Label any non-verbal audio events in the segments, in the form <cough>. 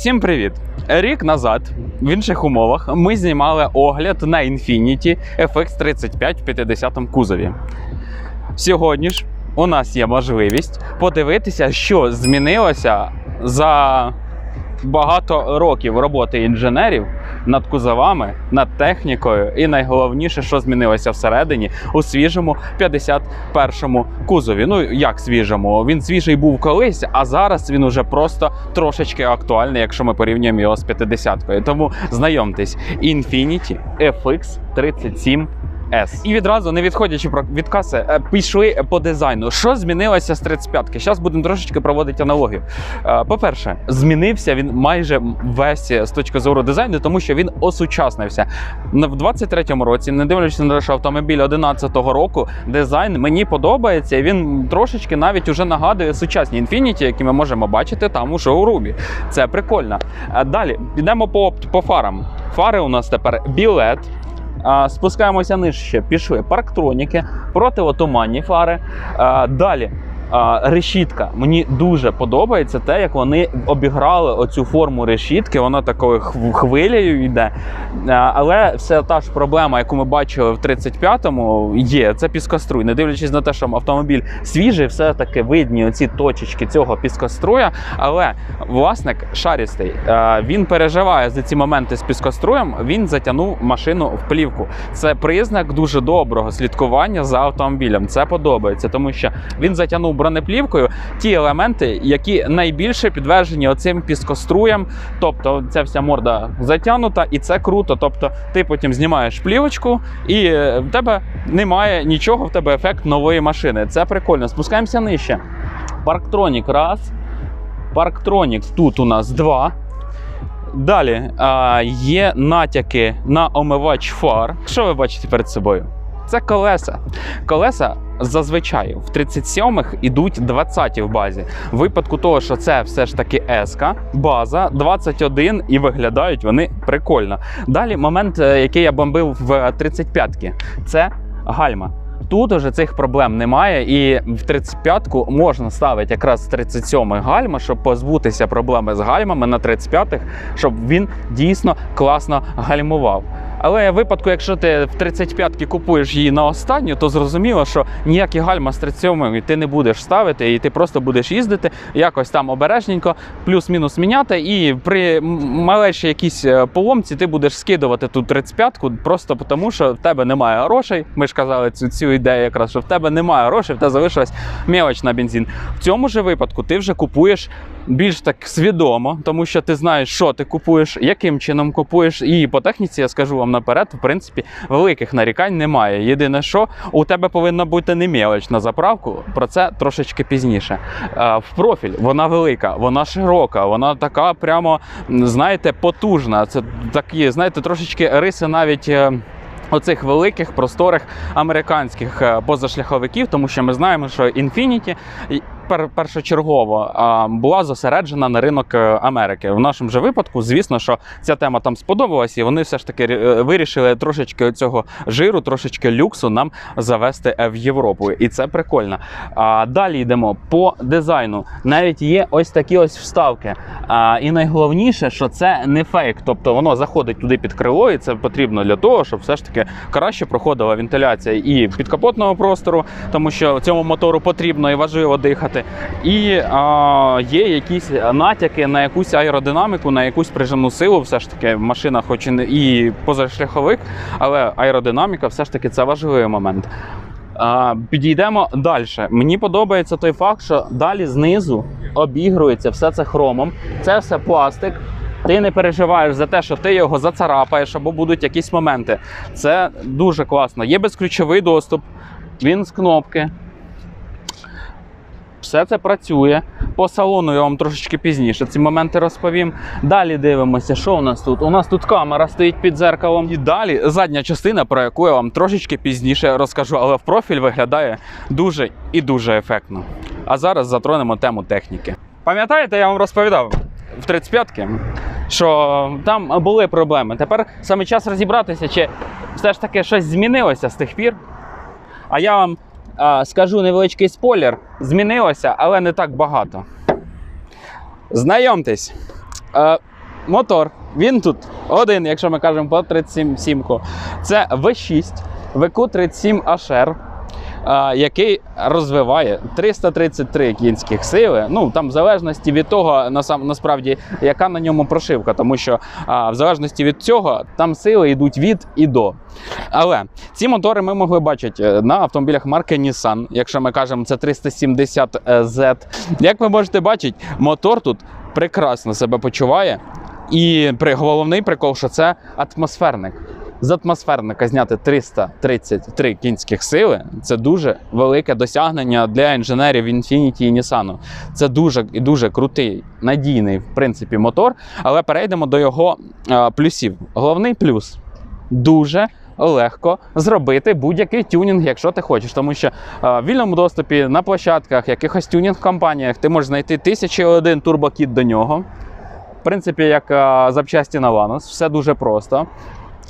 Усім привіт! Рік назад в інших умовах ми знімали огляд на Infiniti FX35 в 50 кузові. Сьогодні ж у нас є можливість подивитися, що змінилося за багато років роботи інженерів над кузовами, над технікою, і найголовніше, що змінилося всередині у свіжому 51-му кузові. Ну як свіжому? Він свіжий був колись, а зараз він уже просто трошечки актуальний, якщо ми порівнюємо його з 50-кою. Тому знайомтесь, Infiniti FX 37 S. І відразу, не відходячи від каси, е, пішли по дизайну. Що змінилося з 35-ки? Зараз будемо трошечки проводити аналогію. Е, По-перше, змінився він майже весь з точки зору дизайну, тому що він осучаснився. В 23-му році, не дивлячись на те, що автомобіль 11-го року, дизайн мені подобається. і Він трошечки навіть уже нагадує сучасні Infiniti, які ми можемо бачити там у шоурумі. Це прикольно. Е, Далі підемо по, по фарам. Фари у нас тепер білет. Спускаємося нижче, пішли парктроніки, протиотуманні фари. Далі. Решітка. Мені дуже подобається те, як вони обіграли оцю форму решітки. Вона такою хвилею йде. Але все та ж проблема, яку ми бачили в 35-му, є. Це піскоструй. Не дивлячись на те, що автомобіль свіжий, все-таки видні оці точечки цього піскоструя. Але власник шарістий, він переживає за ці моменти з піскоструєм. Він затягнув машину в плівку. Це признак дуже доброго слідкування за автомобілем. Це подобається, тому що він затягнув бронеплівкою ті елементи, які найбільше підтверджені оцим піскоструєм. Тобто, ця вся морда затягнута, і це круто. Тобто, ти потім знімаєш плівочку, і е, в тебе немає нічого, в тебе ефект нової машини. Це прикольно. Спускаємося нижче. Парктронік раз. Парктронік тут у нас два. Далі а, є натяки на омивач фар. Що ви бачите перед собою? Це колеса. Колеса зазвичай в 37-х ідуть 20 в базі. В випадку того, що це все ж таки S, база 21 і виглядають вони прикольно. Далі момент, е, який я бомбив в 35-ки, це гальма. Тут уже цих проблем немає, і в 35-ку можна ставити якраз 37 гальма, щоб позбутися проблеми з гальмами на 35-х, щоб він дійсно класно гальмував. Але в випадку, якщо ти в 35-ки купуєш її на останню, то зрозуміло, що ніякі гальма з 37 ти не будеш ставити, і ти просто будеш їздити якось там обережненько, плюс-мінус міняти. І при малейшій якійсь е, поломці ти будеш скидувати ту 35-ку просто тому, що в тебе немає грошей. Ми ж казали цю, цю ідею якраз, що в тебе немає грошей, в тебе залишилась мелоч на бензин. В цьому ж випадку ти вже купуєш більш так свідомо, тому що ти знаєш, що ти купуєш, яким чином купуєш. І по техніці я скажу вам наперед, в принципі, великих нарікань немає. Єдине, що у тебе повинна бути не мелоч на заправку. Про це трошечки пізніше. Е, В профіль вона велика, вона широка, вона така прямо, знаєте, потужна. Це такі, знаєте, трошечки риси навіть. е, Оцих великих просторих американських е, позашляховиків, тому що ми знаємо, що Infiniti першочергово була зосереджена на ринок е, Америки. В нашому же випадку, звісно, що ця тема там сподобалася, і вони все ж таки е, вирішили трошечки цього жиру, трошечки люксу нам завести е, в Європу. І це прикольно. Далі йдемо по дизайну. Навіть є ось такі ось вставки. І найголовніше, що це не фейк, тобто воно заходить туди під крило, і це потрібно для того, щоб все ж таки краще проходила вентиляція і підкапотного простору, тому що цьому мотору потрібно і важливо дихати. І а, є якісь натяки на якусь аеродинаміку, на якусь прижимну силу. Все ж таки, машина, хоч і не і позашляховик, але аеродинаміка все ж таки це важливий момент. А, підійдемо далі. Мені подобається той факт, що далі знизу обігрується все це хромом. Це все пластик. Ти не переживаєш за те, що ти його зацарапаєш або будуть якісь моменти. Це дуже класно. Є безключовий доступ, він з кнопки. Все це працює. По салону я вам трошечки пізніше ці моменти розповім. Далі дивимося, що у нас тут. У нас тут камера стоїть під зеркалом. І далі задня частина, про яку я вам трошечки пізніше розкажу, але в профіль виглядає дуже і дуже ефектно. А зараз затронемо тему техніки. Пам'ятаєте, я вам розповідав в 35-ки, що там були проблеми. Тепер саме час розібратися, чи все ж таки щось змінилося з тих пір. А я вам скажу невеличкий спойлер: змінилося, але не так багато. Знайомтесь. Е, мотор. Він тут один, якщо ми кажемо по 37 сімку. Це V6 VQ37 HR. е, Який розвиває 333 кінських сили. Ну там в залежності від того, насправді, яка на ньому прошивка, тому що в залежності від цього там сили йдуть від і до. Але ці мотори ми могли бачити е, на автомобілях марки Nissan. Якщо ми кажемо, це 370Z. Як ви можете бачити, мотор тут прекрасно себе почуває. І при головний прикол, що це атмосферник. З атмосферника зняти 333 кінських сили це дуже велике досягнення для інженерів Infiniti і Nissan. Це дуже і дуже крутий, надійний, в принципі, мотор. Але перейдемо до його е, плюсів. Головний плюс дуже легко зробити будь-який тюнінг, якщо ти хочеш. Тому що е, в вільному доступі на площадках, якихось тюнінг-компаніях ти можеш знайти тисячі один турбокіт до нього. В принципі, як е, запчасті на Ланос, все дуже просто.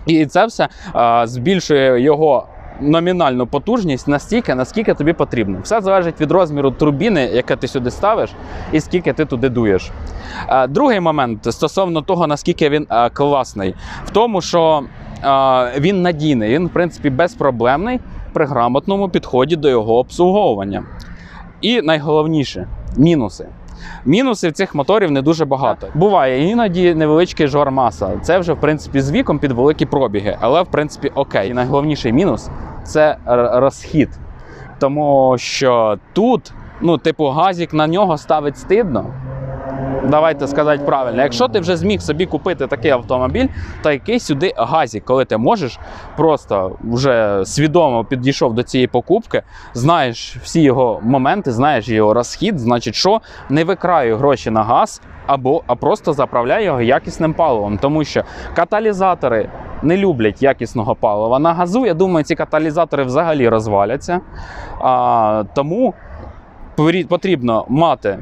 І це все е, збільшує його номінальну потужність настільки, наскільки тобі потрібно. Все залежить від розміру турбіни, яке ти сюди ставиш, і скільки ти туди дуєш. Другий момент стосовно того, наскільки він класний, в тому, що він надійний, він, в принципі, безпроблемний при грамотному підході до його обслуговування. І найголовніше мінуси. Мінусів цих моторів не дуже багато. Буває іноді невеличкий жор маса. Це вже в принципі з віком під великі пробіги, але в принципі окей. І найголовніший мінус це розхід. Тому що тут, ну, типу, газік на нього ставить стидно. Давайте сказати правильно. Якщо ти вже зміг собі купити такий автомобіль, то який сюди газік, коли ти можеш просто вже свідомо підійшов до цієї покупки, знаєш всі його моменти, знаєш його розхід, значить, що не викраю гроші на газ, або а просто заправляй його якісним паливом, тому що каталізатори. Не люблять якісного палива. На газу, я думаю, ці каталізатори взагалі розваляться. А, тому потрібно мати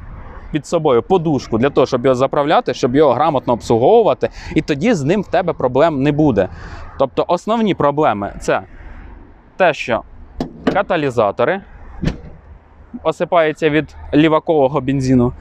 під собою подушку для того, щоб його заправляти, щоб його грамотно обслуговувати, і тоді з ним в тебе проблем не буде. Тобто основні проблеми це те, що каталізатори осипаються від лівакового бензину.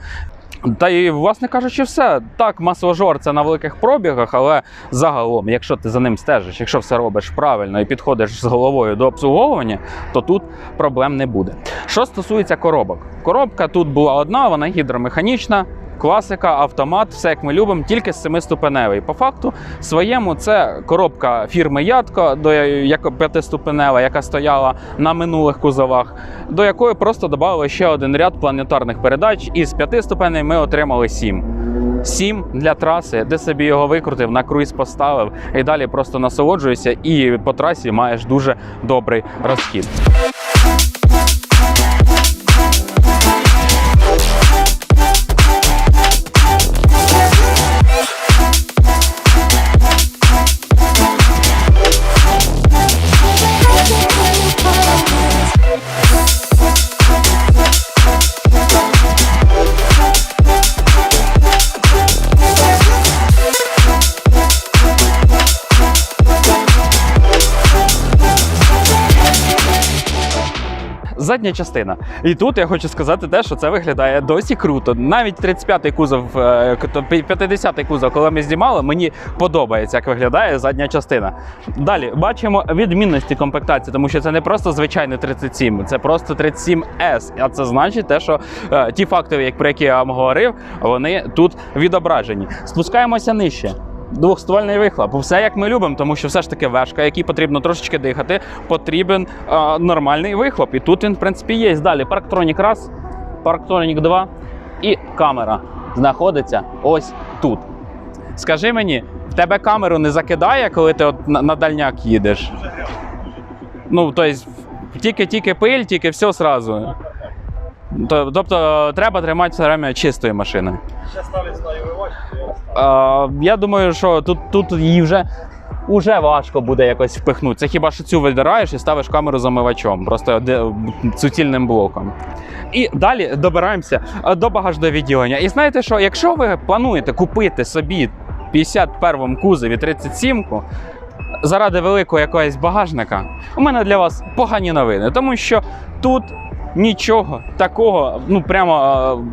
Та і, власне кажучи, все. Так, масложор це на великих пробігах, але загалом, якщо ти за ним стежиш, якщо все робиш правильно і підходиш з головою до обслуговування, то тут проблем не буде. Що стосується коробок, коробка тут була одна, вона гідромеханічна. Класика, автомат, все як ми любимо, тільки семиступеневий. По факту своєму це коробка фірми Ятко, до як п'ятиступенева, яка стояла на минулих кузовах, до якої просто додали ще один ряд планетарних передач. І з п'яти ступеней ми отримали сім. Сім для траси, де собі його викрутив, на круїз поставив і далі просто насолоджуєшся, і по трасі маєш дуже добрий розхід. Задня частина. І тут я хочу сказати те, що це виглядає досі круто. Навіть 35-й кузов, е, то 50-й кузов, коли ми знімали, мені подобається, як виглядає задня частина. Далі бачимо відмінності комплектації, тому що це не просто звичайний 37, це просто 37S. А це значить те, що е, ті фактори, про які я вам говорив, вони тут відображені. Спускаємося нижче. Двохствольний вихлоп. Все як ми любимо, тому що все ж таки вешка, якій потрібно трошечки дихати, потрібен е, нормальний вихлоп. І тут він, в принципі, є. Далі парктронік раз, парктронік 2 і камера знаходиться ось тут. Скажи мені, в тебе камеру не закидає, коли ти от на, на дальняк їдеш? Ну, тобто, тільки-тільки пиль, тільки все сразу. То- Тобто треба тримати все время чистої машини. Ще ставлять Е, я думаю, що тут, тут її вже. Уже важко буде якось впихнути. Це хіба що цю видираєш і ставиш камеру замивачом, просто суцільним блоком. І далі добираємося до багажного відділення. І знаєте що, якщо ви плануєте купити собі в 51 кузові 37-ку заради великого якогось багажника, у мене для вас погані новини, тому що тут нічого такого, ну прямо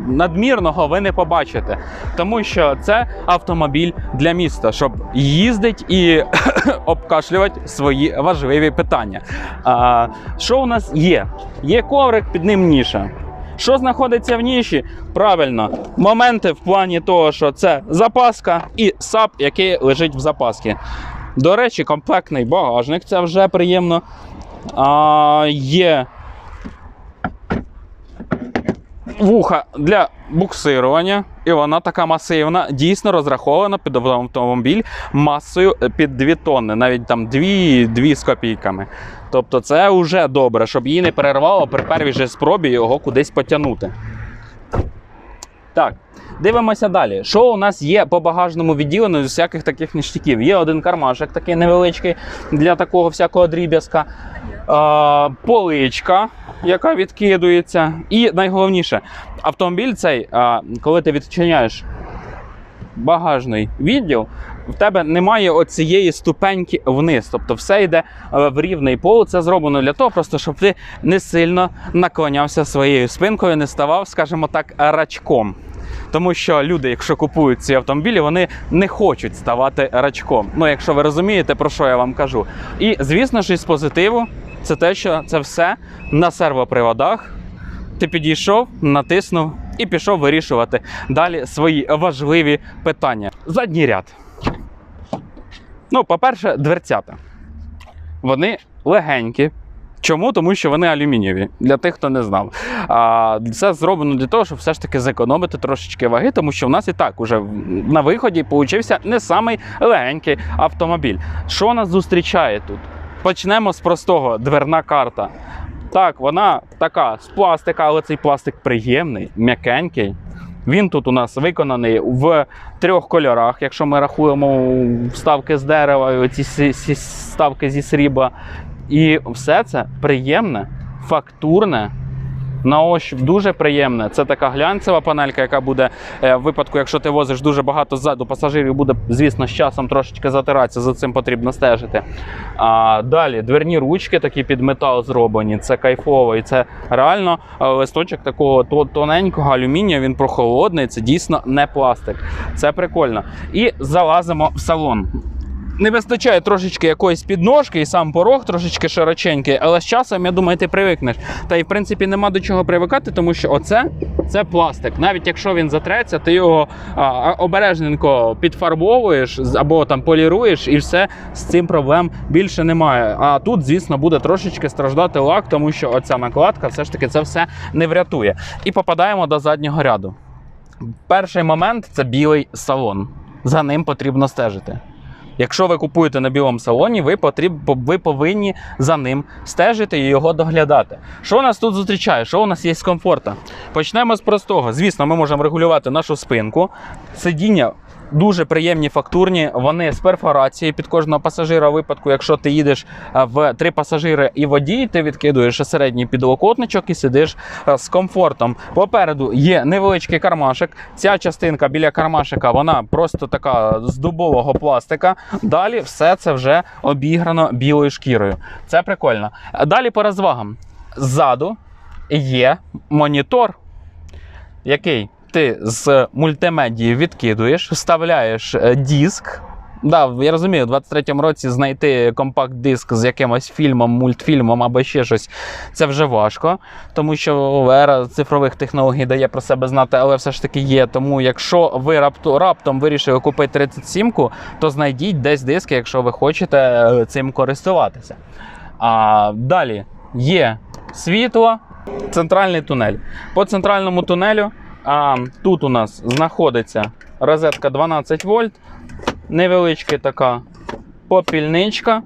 е, надмірного ви не побачите. Тому що це автомобіль для міста, щоб їздить і <coughs> обкашлювати свої важливі питання. А, що у нас є? Є коврик, під ним ніша. Що знаходиться в ніші? Правильно, моменти в плані того, що це запаска і сап, який лежить в запасці. До речі, комплектний багажник, це вже приємно. А, є вуха для буксирування, і вона така масивна, дійсно розрахована під автомобіль масою під 2 тонни, навіть там 2, 2 з копійками. Тобто це вже добре, щоб її не перервало при першій же спробі його кудись потягнути. Так, дивимося далі. Що у нас є по багажному відділенню з всяких таких ніштяків? Є один кармашек такий невеличкий для такого всякого дріб'язка. Е, поличка, яка відкидується. І найголовніше, автомобіль цей, е, коли ти відчиняєш багажний відділ, в тебе немає оцієї ступеньки вниз. Тобто все йде е, в рівний пол. Це зроблено для того, просто щоб ти не сильно наклонявся своєю спинкою, не ставав, скажімо так, рачком. Тому що люди, якщо купують ці автомобілі, вони не хочуть ставати рачком. Ну, якщо ви розумієте, про що я вам кажу. І звісно ж, із позитиву, це те, що це все на сервоприводах. Ти підійшов, натиснув і пішов вирішувати далі свої важливі питання. Задній ряд. Ну, по-перше, дверцята. Вони легенькі. Чому? Тому що вони алюмінієві, для тих, хто не знав. А, Це зроблено для того, щоб все ж таки зекономити трошечки ваги, тому що в нас і так уже на виході получився не самий легенький автомобіль. Що нас зустрічає тут? Почнемо з простого: дверна карта. Так, вона така з пластика, але цей пластик приємний, м'якенький. Він тут у нас виконаний в трьох кольорах, якщо ми рахуємо вставки з дерева, і оці сі- сі- вставки зі срібла. І все це приємне, фактурне. На ощупь дуже приємне. Це така глянцева панелька, яка буде е, в випадку, якщо ти возиш дуже багато ззаду пасажирів, буде, звісно, з часом трошечки затиратися, за цим потрібно стежити. А далі дверні ручки такі під метал зроблені. Це кайфово. І це реально е, листочок такого тоненького алюмінію, він прохолодний, це дійсно не пластик. Це прикольно. І залазимо в салон. Не вистачає трошечки якоїсь підножки, і сам порог трошечки широченький, але з часом, я думаю, ти привикнеш. Та й в принципі нема до чого привикати, тому що оце це пластик. Навіть якщо він затреться, ти його а, обережненько підфарбовуєш або там поліруєш, і все з цим проблем більше немає. А тут, звісно, буде трошечки страждати лак, тому що оця накладка все ж таки це все не врятує. І попадаємо до заднього ряду. Перший момент це білий салон. За ним потрібно стежити. Якщо ви купуєте на білому салоні, ви, потріб, ви повинні за ним стежити і його доглядати. Що нас тут зустрічає? Що у нас є з комфорта? Почнемо з простого. Звісно, ми можемо регулювати нашу спинку. Сидіння дуже приємні фактурні. Вони з перфорацією під кожного пасажира. Випадку, якщо ти їдеш е, в три пасажири і водій, ти відкидуєш середній підлокотничок і сидиш е, з комфортом. Попереду є невеличкий кармашик. Ця частинка біля кармашика, вона просто така з дубового пластика. Далі все це вже обіграно білою шкірою. Це прикольно. Е, Далі по розвагам. Ззаду є монітор, який ти з мультимедії відкидуєш, вставляєш е, диск. Да, я розумію, у 23-му році знайти компакт-диск з якимось фільмом, мультфільмом або ще щось це вже важко, тому що ера цифрових технологій дає про себе знати, але все ж таки є. Тому якщо ви рапту, раптом вирішили купити 37-ку, то знайдіть десь диски, якщо ви хочете е, цим користуватися. А далі є світло, центральний тунель. По центральному тунелю а, тут у нас знаходиться розетка 12 вольт, невеличка така попільничка.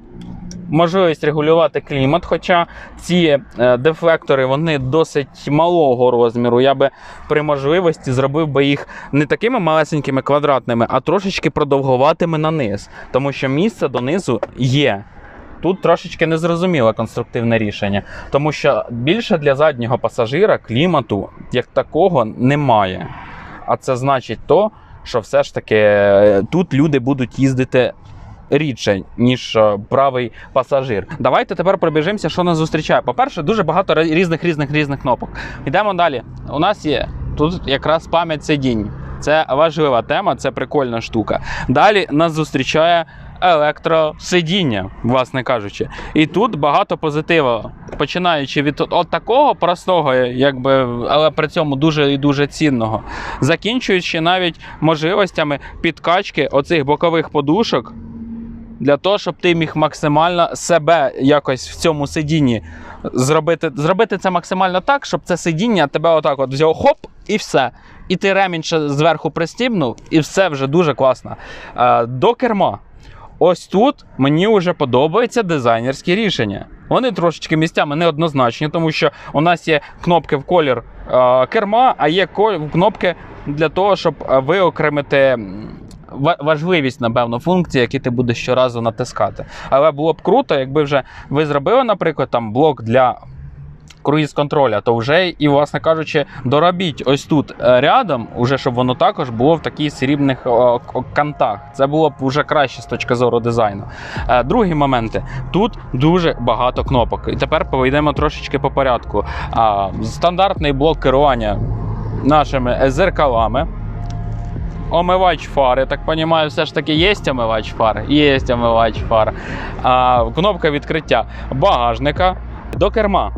Можливість регулювати клімат, хоча ці е, дефлектори вони досить малого розміру. Я би при можливості зробив би їх не такими малесенькими квадратними, а трошечки продовгуватими на низ, тому що місце донизу є. Тут трошечки незрозуміле конструктивне рішення, тому що більше для заднього пасажира клімату як такого немає. А це значить то, що все ж таки е, тут люди будуть їздити рідше, ніж е, правий пасажир. Давайте тепер пробіжимося, що нас зустрічає. По-перше, дуже багато різних різних різних кнопок. Йдемо далі. У нас є тут якраз пам'ять сидінь. Це важлива тема, це прикольна штука. Далі нас зустрічає електросидіння, власне кажучи. І тут багато позитиву, починаючи від от такого простого, якби, але при цьому дуже і дуже цінного, закінчуючи навіть можливостями підкачки оцих бокових подушок. Для того, щоб ти міг максимально себе якось в цьому сидінні зробити, зробити це максимально так, щоб це сидіння тебе отак от взяв хоп, і все. І ти ремінь зверху пристібнув, і все вже дуже класно. Е, До керма. Ось тут мені вже подобаються дизайнерські рішення. Вони трошечки місцями неоднозначні, тому що у нас є кнопки в колір е, керма, а є кнопки для того, щоб е, виокремити важливість, напевно, функції, які ти будеш щоразу натискати. Але було б круто, якби вже ви зробили, наприклад, там блок для круїз контроля, то вже і, власне кажучи, доробіть ось тут е, рядом, уже щоб воно також було в таких срібних кантах. Це було б вже краще з точки зору дизайну. Е, Другі моменти. Тут дуже багато кнопок. І тепер повійдемо трошечки по порядку. Стандартний блок керування нашими зеркалами. Омивач фар, я так розумію, все ж таки є омивач фар? Є омивач фар. А, кнопка відкриття багажника до керма.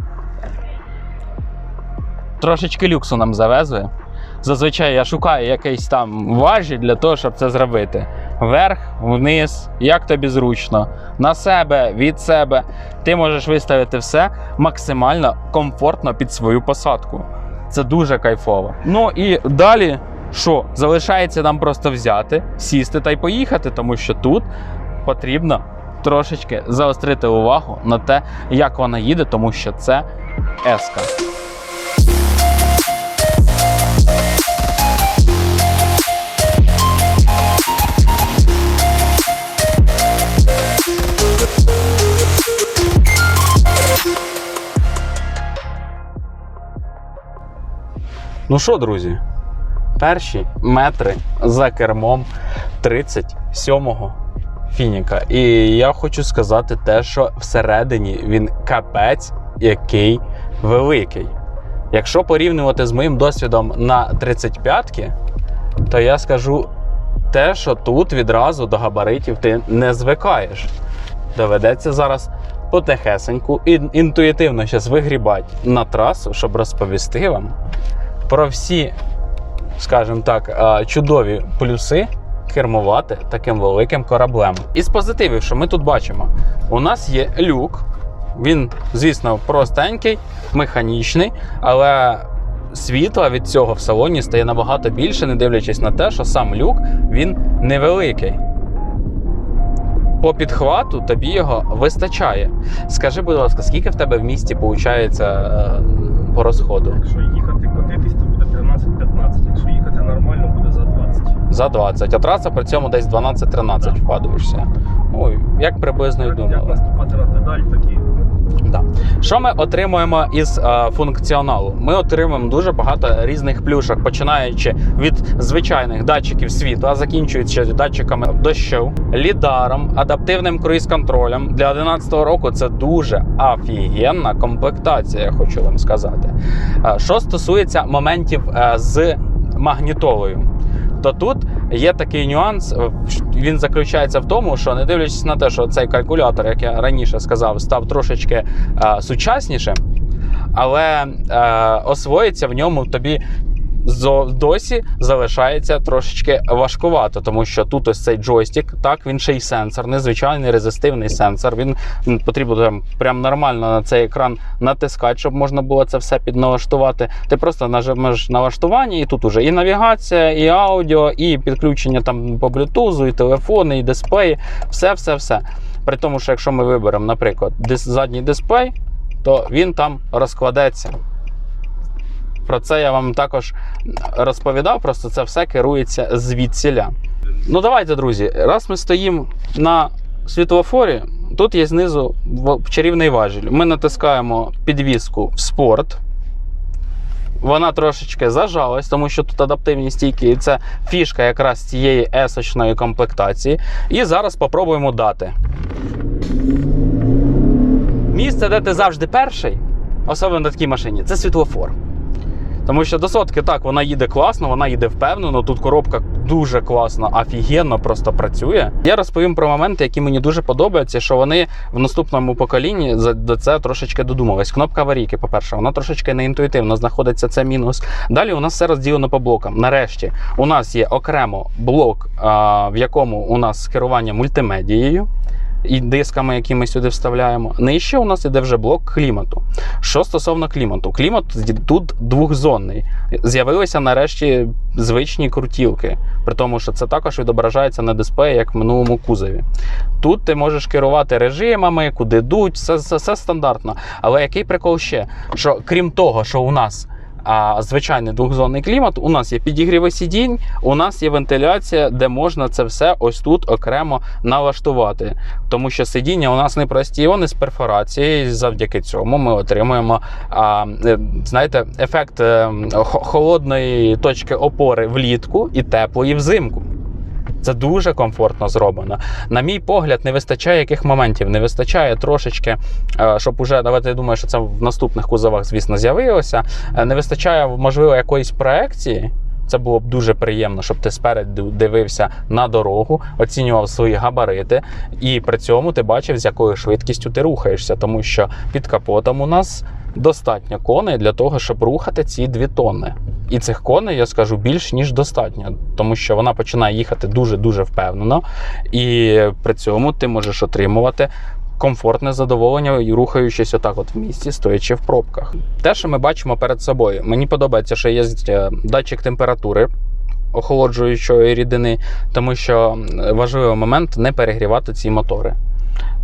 Трошечки люксу нам завезли. Зазвичай я шукаю якийсь там важіль для того, щоб це зробити. Вверх, вниз, як тобі зручно, на себе, від себе. Ти можеш виставити все максимально комфортно під свою посадку. Це дуже кайфово. Ну і далі, що? Залишається нам просто взяти, сісти та й поїхати, тому що тут потрібно трошечки заострити увагу на те, як вона їде, тому що це еска. Ну що, друзі, перші метри за кермом 37-го Фініка. І я хочу сказати те, що всередині він капець який великий. Якщо порівнювати з моїм досвідом на 35-ки, то я скажу те, що тут відразу до габаритів ти не звикаєш. Доведеться зараз потихесеньку і інтуїтивно щас вигрібати на трасу, щоб розповісти вам про всі, скажімо так, чудові плюси кермувати таким великим кораблем. Із позитивів, що ми тут бачимо, у нас є люк. Він, звісно, простенький, механічний, але світла від цього в салоні стає набагато більше, не дивлячись на те, що сам люк він невеликий. По підхвату тобі його вистачає. Скажи, будь ласка, скільки в тебе в місті виходить по розходу? Якщо їхати За 20, а траса при цьому десь 12-13 вкладуєшся. Ну, як приблизно як думали. Да. Що ми отримуємо із е, функціоналу? Ми отримуємо дуже багато різних плюшок, починаючи від звичайних датчиків світла, закінчуючи датчиками дощу, лідаром, адаптивним круїз-контролем. Для 2011 року це дуже офігенна комплектація, я хочу вам сказати. Е, Що стосується моментів е, з магнітолою. То тут є такий нюанс. е, Він заключається в тому, що не дивлячись на те, що цей калькулятор, як я раніше сказав, став трошечки е, сучаснішим, але е, освоїться в ньому тобі досі залишається трошечки важкувато, тому що тут ось цей джойстик, так він ще й сенсор, незвичайний резистивний сенсор. Він потрібно там прям нормально на цей екран натискати, щоб можна було це все підналаштувати. Ти просто нажимаєш налаштування, і тут уже і навігація, і аудіо, і підключення там по блютузу, і телефони, і дисплеї. Все, все, все. При тому, що якщо ми виберемо, наприклад, задній дисплей, то він там розкладеться. Про це я вам також розповідав, просто це все керується звідсіля. Ну давайте, друзі, раз ми стоїмо на світлофорі, тут є знизу чарівний важіль. Ми натискаємо підвіску в спорт. вона трошечки зажалась, тому що тут адаптивні стійки, і це фішка якраз цієї есочної комплектації. І зараз попробуємо дати. Місце, де ти завжди перший, особливо на такій машині, це світлофор. Тому що до сотки так, вона їде класно, вона їде впевнено. Тут коробка дуже класно, офігенно просто працює. Я розповім про моменти, які мені дуже подобаються, що вони в наступному поколінні до це трошечки додумались. Кнопка аварійки, по-перше, вона трошечки неінтуїтивно знаходиться. Це мінус. Далі у нас все розділено по блокам. Нарешті у нас є окремо блок, в якому у нас керування мультимедією. І дисками, які ми сюди вставляємо. Нижче у нас іде вже блок клімату. Що стосовно клімату, клімат тут двохзонний. З'явилися нарешті звичні крутілки, при тому, що це також відображається на дисплеї, як в минулому кузові. Тут ти можеш керувати режимами, куди дуть, все, все, все стандартно. Але який прикол ще? Що крім того, що у нас а, звичайний двохзонний клімат, у нас є підігріви сидінь, у нас є вентиляція, де можна це все ось тут окремо налаштувати. Тому що сидіння у нас не прості, вони з перфорацією. Завдяки цьому ми отримуємо а, е, знаєте, ефект е, холодної точки опори влітку і теплої взимку. Це дуже комфортно зроблено. На мій погляд, не вистачає яких моментів. Не вистачає трошечки, е, щоб уже давайте я думаю, що це в наступних кузовах, звісно, з'явилося. Е, Не вистачає, можливо, якоїсь проекції. Це було б дуже приємно, щоб ти спереду дивився на дорогу, оцінював свої габарити, і при цьому ти бачив, з якою швидкістю ти рухаєшся, тому що під капотом у нас достатньо коней для того, щоб рухати ці дві тонни. І цих коней, я скажу, більш ніж достатньо, тому що вона починає їхати дуже-дуже впевнено, і при цьому ти можеш отримувати. Комфортне задоволення, рухаючись отак, от в місті, стоячи в пробках. Те, що ми бачимо перед собою, мені подобається, що є е, датчик температури охолоджуючої рідини, тому що важливий момент не перегрівати ці мотори.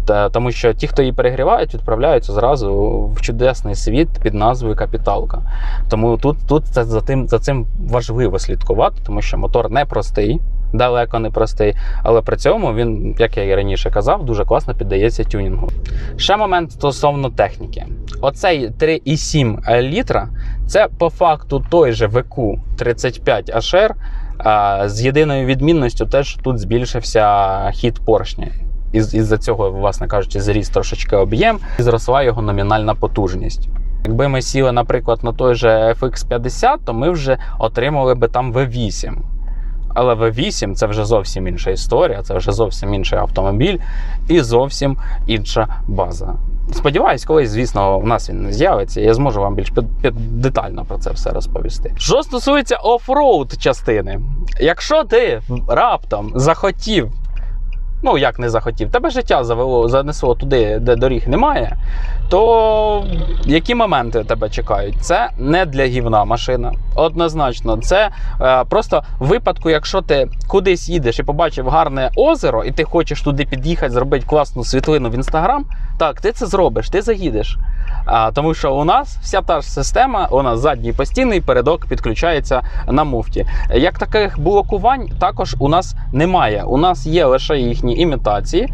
Та, тому що ті, хто її перегрівають, відправляються зразу в чудесний світ під назвою Капіталка. Тому тут, тут це за, тим, за цим важливо слідкувати, тому що мотор не простий, далеко не простий, але при цьому він, як я і раніше казав, дуже класно піддається тюнінгу. Ще момент стосовно техніки. Оцей 3,7 літра це по факту той же VQ 35 HR, з єдиною відмінністю, теж тут збільшився хід поршня. Із, із-за цього, власне кажучи, зріс трошечки об'єм і зросла його номінальна потужність. Якби ми сіли, наприклад, на той же FX50, то ми вже отримали би там V8. Але V8 це вже зовсім інша історія, це вже зовсім інший автомобіль і зовсім інша база. Сподіваюсь, колись, звісно, у нас він не з'явиться, я зможу вам більш під, під детально про це все розповісти. Що стосується офроуд частини, якщо ти раптом захотів ну як не захотів, тебе життя завело, занесло туди, де доріг немає, то які моменти тебе чекають? Це не для гівна машина. Однозначно, це е, просто в випадку, якщо ти кудись їдеш і побачив гарне озеро, і ти хочеш туди під'їхати, зробити класну світлину в інстаграм, так, ти це зробиш, ти заїдеш. А, тому що у нас вся та ж система, у нас задній постійний передок підключається на муфті. Як таких блокувань також у нас немає. У нас є лише їхні імітації,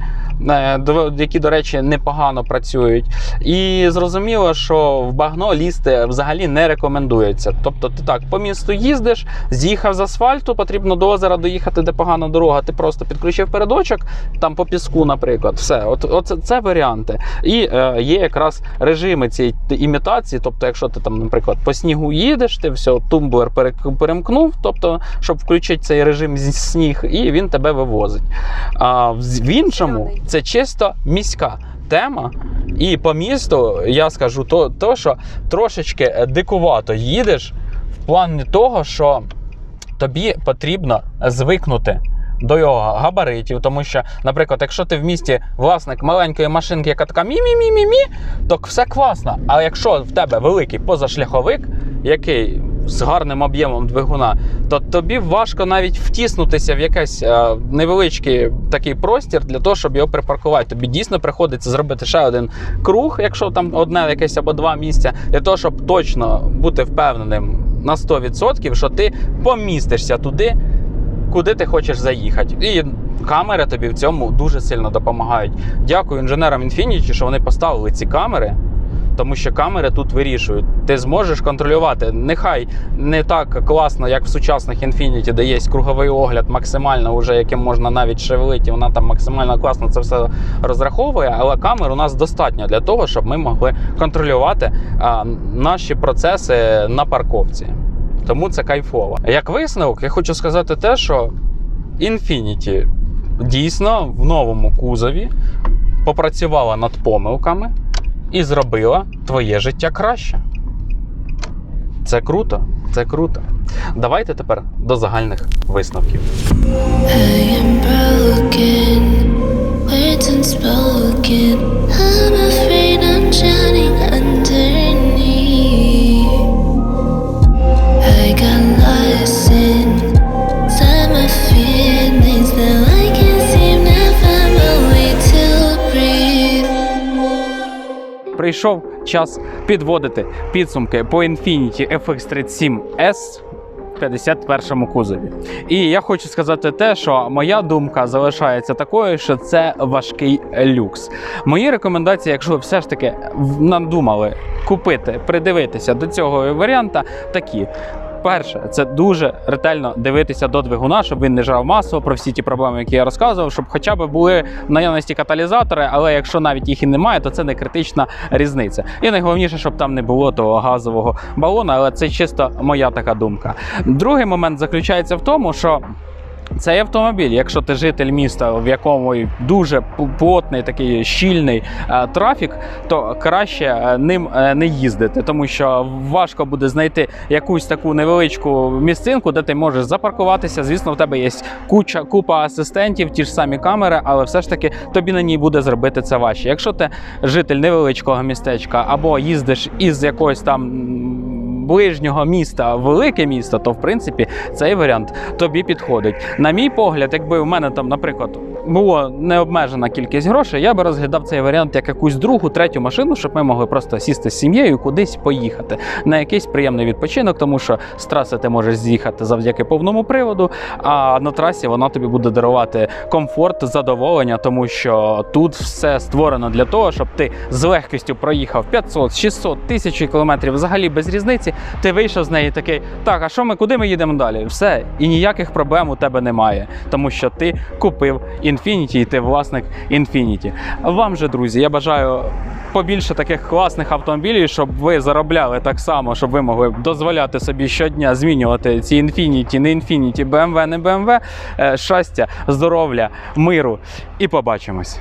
е, які, до речі, непогано працюють. І зрозуміло, що в багно лізти взагалі не рекомендується. Тобто, ти так по місту їздиш, з'їхав з асфальту, потрібно до озера доїхати, де погана дорога. Ти просто підключив передочок, там по піску, наприклад. Все, от, от це варіанти. І е, є якраз режими цієї імітації. Тобто, якщо ти там, наприклад, по снігу їдеш, ти все, тумблер перемкнув, тобто, щоб включити цей режим зі сніг, і він тебе вивозить. А в, в іншому це чисто міська тема. І по місту я скажу то, то що трошечки е, дикувато їдеш в плані того, що тобі потрібно звикнути. До його габаритів, тому що, наприклад, якщо ти в місті власник маленької машинки, яка така мі-мі-мі-мі-мі, то все класно. А якщо в тебе великий позашляховик, який з гарним об'ємом двигуна, то тобі важко навіть втіснутися в якийсь е, невеличкий такий простір для того, щоб його припаркувати. Тобі дійсно приходиться зробити ще один круг, якщо там одне якесь або два місця, для того, щоб точно бути впевненим на 100%, що ти помістишся туди, куди ти хочеш заїхати. І камери тобі в цьому дуже сильно допомагають. Дякую інженерам Infinity, що вони поставили ці камери. Тому що камери тут вирішують. Ти зможеш контролювати. Нехай не так класно, як в сучасних Infiniti, де є круговий огляд, максимально уже яким можна навіть шевелити, вона там максимально класно це все розраховує. Але камер у нас достатньо для того, щоб ми могли контролювати а, наші процеси на парковці. Тому це кайфово. Як висновок, я хочу сказати те, що Infiniti дійсно в новому кузові попрацювала над помилками і зробила твоє життя краще. Це круто, це круто. Давайте тепер до загальних висновків. I'm afraid I'm Прийшов час підводити підсумки по Infiniti FX37S в 51 кузові. І я хочу сказати те, що моя думка залишається такою, що це важкий люкс. Мої рекомендації, якщо ви все ж таки надумали купити, придивитися до цього варіанта, такі. Перше, це дуже ретельно дивитися до двигуна, щоб він не жрав масу про всі ті проблеми, які я розказував, щоб хоча б були в наявності каталізатори, але якщо навіть їх і немає, то це не критична різниця. І найголовніше, щоб там не було того газового балона, але це чисто моя така думка. Другий момент заключається в тому, що. Цей автомобіль, якщо ти житель міста, в якому дуже плотний такий щільний е, трафік, то краще е, ним е, не їздити, тому що важко буде знайти якусь таку невеличку місцинку, де ти можеш запаркуватися. Звісно, в тебе є куча купа асистентів, ті ж самі камери, але все ж таки тобі на ній буде зробити це важче. Якщо ти житель невеличкого містечка або їздиш із якогось там. Ближнього міста велике місто, то в принципі цей варіант тобі підходить. На мій погляд, якби у мене там, наприклад, було необмежена кількість грошей, я би розглядав цей варіант як якусь другу, третю машину, щоб ми могли просто сісти з сім'єю кудись поїхати на якийсь приємний відпочинок, тому що з траси ти можеш з'їхати завдяки повному приводу. А на трасі вона тобі буде дарувати комфорт, задоволення, тому що тут все створено для того, щоб ти з легкістю проїхав 500, 600, 1000 кілометрів, взагалі без різниці. Ти вийшов з неї такий, так, а що ми, куди ми їдемо далі? Все, і ніяких проблем у тебе немає, тому що ти купив Infiniti і ти власник Infiniti. Вам же, друзі, я бажаю побільше таких класних автомобілів, щоб ви заробляли так само, щоб ви могли дозволяти собі щодня змінювати ці Infiniti, не Infiniti, BMW, не BMW. Е, Щастя, здоров'я, миру і побачимось.